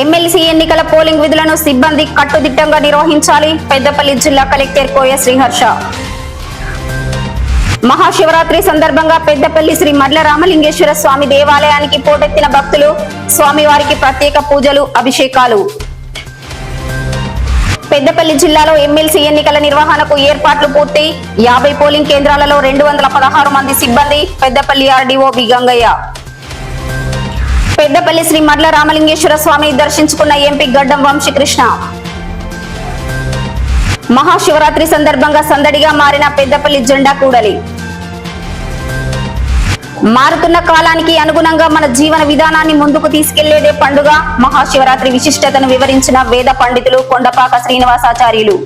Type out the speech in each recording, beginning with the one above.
MLC ఎన్నికల polling విధులను సిబ్బంది కట్టుదిట్టంగా నిర్వహించాలి. పెద్దపల్లి జిల్లా కలెక్టర్ కోయ శ్రీహర్ష. మహాశివరాత్రి సందర్భంగా పెద్దపల్లి శ్రీ మడ్ల రామలింగేశ్వర స్వామి దేవాలయానికి పోటెత్తిన భక్తులు స్వామివారికి ప్రత్యేక పూజలు అభిషేకాలు. పెద్దపల్లి జిల్లాలో ఎమ్మెల్సీ ఎన్నికల నిర్వహణకు ఏర్పాట్లు పూర్తి యాభై పోలింగ్ కేంద్రాలలో రెండు వందల పదహారు మంది సిబ్బంది పెద్దపల్లి ఆర్డీఓ బి గంగయ్య పెద్దపల్లి శ్రీ మడ్ల రామలింగేశ్వర స్వామిని దర్శించుకున్న ఎంపీ గడ్డం వంశీకృష్ణ. మహాశివరాత్రి సందర్భంగా సందడిగా మారిన పెద్దపల్లి జెండా కూడలి. మారుతున్న కాలానికి అనుగుణంగా మన జీవన విధానాన్ని ముందుకు తీసుకెళ్ళేదే పండుగ. మహాశివరాత్రి విశిష్టతను వివరించిన వేద పండితులు కొండపాక శ్రీనివాసాచార్యులు.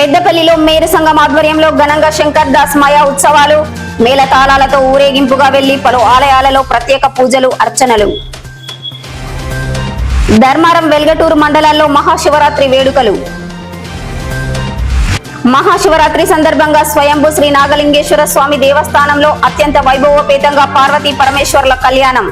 పెద్దపల్లిలో మేరు సంఘం ఆధ్వర్యంలో ఘనంగా శంకర్ దాస్ మాయా ఉత్సవాలు మేళతాళాలతో ఊరేగింపుగా వెళ్ళి పలు ఆలయాలలో ప్రత్యేక పూజలు అర్చనలు. ధర్మారం వెల్గటూరు మండలాల్లో మహాశివరాత్రి వేడుకలు. మహాశివరాత్రి సందర్భంగా స్వయంభు శ్రీ నాగలింగేశ్వర స్వామి దేవస్థానంలో అత్యంత వైభవోపేతంగా పార్వతీ పరమేశ్వర్ల కళ్యాణం.